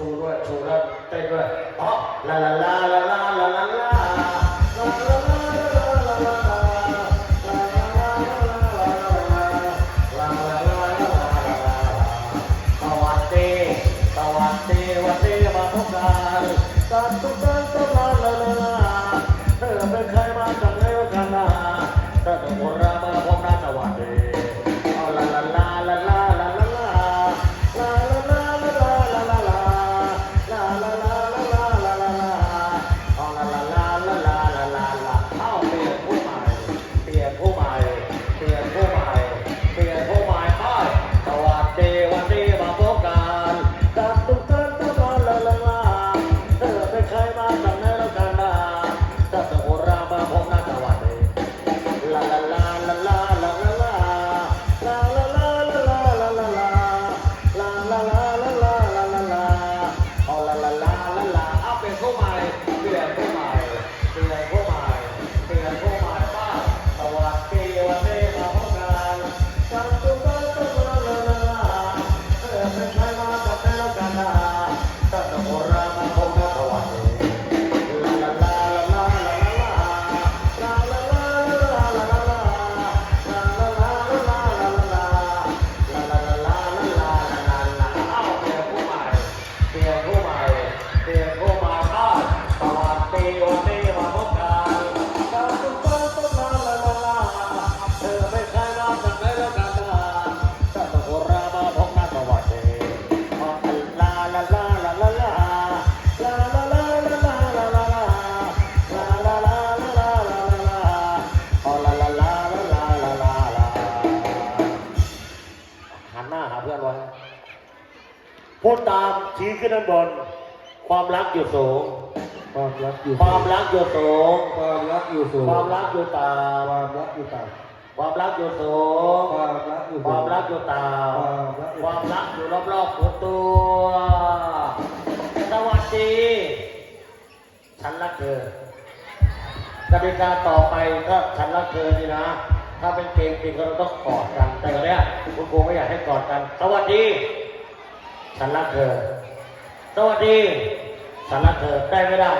ชูด้วยชูแล้วเต้นด้วยอ๋อลาลาลาลาลาลาลาลามาพบกันตัดตุ๊กตาตลาลาลาเธอเป็นใครมาจาก พูดตามชี้ขึ้นด้านบน ความรักอยู่สูง ความรักอยู่คสูวามงรักอยู่สูง ความรักอยู่สูงความรักอยู่ตาความรักอยู่ต่ำความรักอยู่สูง ความรักอยู่สูง ความรักอยู่ตาความรักอยู่รอบๆหัวตัว สวัสดี ฉันรักเธอกติกาต่อไปก็ฉันรักเธอนี่นะ ถ้าเป็นเกมจริงก็ต้องกอดกัน แต่ตอนนี้คุณครูไม่อยากให้กอดกัน สวัสดี ฉันรักเธอ สวัสดี ฉันรักเธอได้ไม่ได้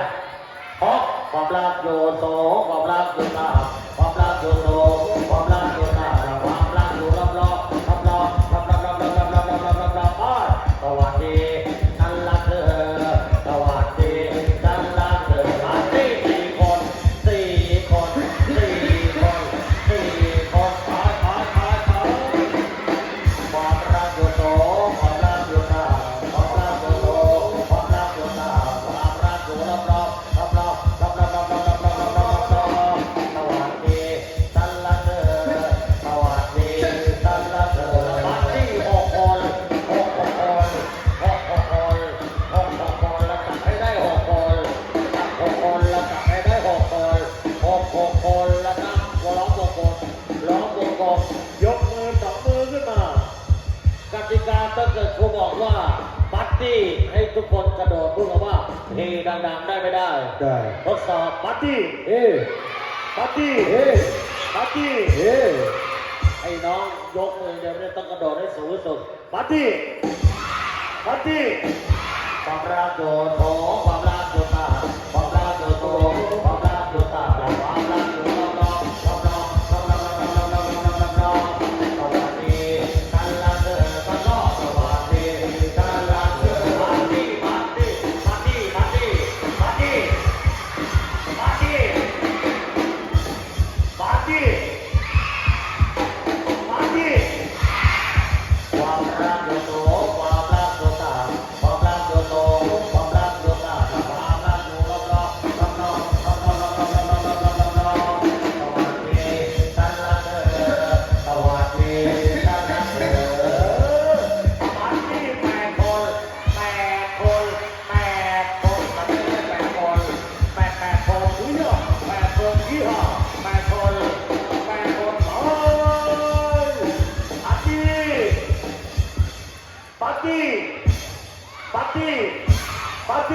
เพราะความรักโยโซความรักโยตาความรักโยโซความรักโยี้ให้ทุกคนกระโดดพูดคำว่าเฮดังๆได้ไม่ได้ ได้ทดสอบปาร์ตี้เฮ้ปาร์ตี้เฮ้ปาร์ตี้เฮ้ไอ้น้องยกมือเดี๋ยวเนี่ต้องกระโดดให้สูงสุดปาร์ตี้ปาร์ตี้ความรักโดดโถ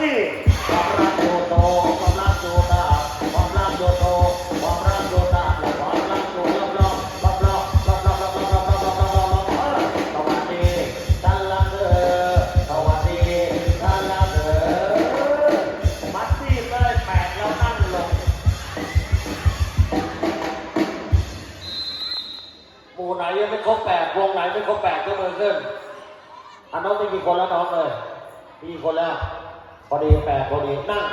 ที่ความรักโยโตความรักโยตาความรักโยโตความรักโยตาความรักโยรอบรอบรอบรอบรอบรอบรอบรอบรอบรอบรอบรอบรอบรอบสวัสดีท่านรักเออสวัสดีท่านรักเออมัดซี่เลยแปดแล้วตั้งลงหมู่ไหนยังไม่ครบแปดวงไหนไม่ครบแปดก็มือขึ้นอันน้องไม่มีคนแล้วน้องเลยมีคนแล้ว พอดีแปดพอดีนั่ง